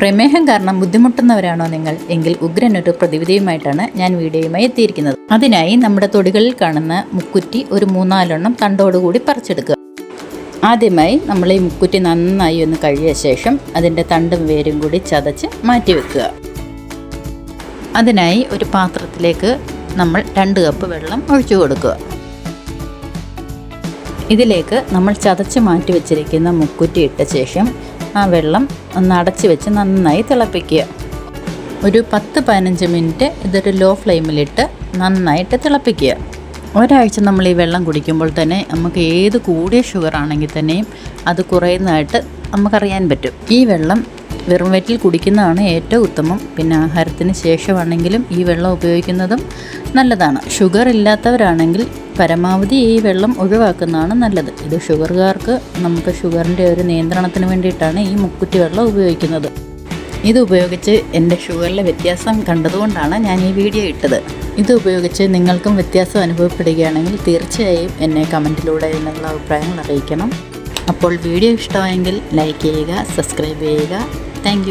പ്രമേഹം കാരണം ബുദ്ധിമുട്ടുന്നവരാണോ നിങ്ങൾ? എങ്കിൽ ഉഗ്രൻ ഒരു പ്രതിവിധിയുമായിട്ടാണ് ഞാൻ വീഡിയോയുമായി എത്തിയിരിക്കുന്നത്. അതിനായി നമ്മുടെ തൊടികളിൽ കാണുന്ന മുക്കുറ്റി ഒരു മൂന്നാലെണ്ണം തണ്ടോടുകൂടി പറിച്ചെടുക്കുക. ആദ്യമായി നമ്മൾ ഈ മുക്കുറ്റി നന്നായി ഒന്ന് കഴിയ ശേഷം അതിന്റെ തണ്ടും വേരും കൂടി ചതച്ച് മാറ്റി വെക്കുക. അതിനായി ഒരു പാത്രത്തിലേക്ക് നമ്മൾ രണ്ട് കപ്പ് വെള്ളം ഒഴിച്ചു കൊടുക്കുക. ഇതിലേക്ക് നമ്മൾ ചതച്ച് മാറ്റി വെച്ചിരിക്കുന്ന മുക്കുറ്റി ഇട്ട ശേഷം ആ വെള്ളം ഒന്ന് അടച്ചു വെച്ച് നന്നായി തിളപ്പിക്കുക. ഒരു പത്ത് പതിനഞ്ച് മിനിറ്റ് ഇതൊരു ലോ ഫ്ലെയിമിലിട്ട് നന്നായിട്ട് തിളപ്പിക്കുക. ഒരാഴ്ച നമ്മൾ ഈ വെള്ളം കുടിക്കുമ്പോൾ തന്നെ നമുക്ക് ഏത് കൂടിയ ഷുഗർ ആണെങ്കിൽ തന്നെയും അത് കുറയുന്നതായിട്ട് നമുക്കറിയാൻ പറ്റും. ഈ വെള്ളം വെറും വയറ്റിൽ കുടിക്കുന്നതാണ് ഏറ്റവും ഉത്തമം. പിന്നെ ആഹാരത്തിന് ശേഷമാണെങ്കിലും ഈ വെള്ളം ഉപയോഗിക്കുന്നതും നല്ലതാണ്. ഷുഗർ ഇല്ലാത്തവരാണെങ്കിൽ പരമാവധി ഈ വെള്ളം ഒഴിവാക്കുന്നതാണ് നല്ലത്. ഇത് ഷുഗറുകാർക്ക് നമുക്ക് ഷുഗറിന്റെ ഒരു നിയന്ത്രണത്തിന് വേണ്ടിയിട്ടാണ് ഈ മുക്കുറ്റി വെള്ളം ഉപയോഗിക്കുന്നത്. ഇത് ഉപയോഗിച്ച് എന്റെ ഷുഗറിലെ വ്യത്യാസം കണ്ടതുകൊണ്ടാണ് ഞാൻ ഈ വീഡിയോ ഇട്ടത്. ഇത് ഉപയോഗിച്ച് നിങ്ങൾക്കും വ്യത്യാസം അനുഭവപ്പെടുകയാണെങ്കിൽ തീർച്ചയായും എന്നെ കമന്റിലൂടെ എന്നുള്ള അഭിപ്രായങ്ങൾ അറിയിക്കണം. അപ്പോൾ വീഡിയോ ഇഷ്ടമായെങ്കിൽ ലൈക്ക് ചെയ്യുക സബ്സ്ക്രൈബ് ചെയ്യുക. താങ്ക്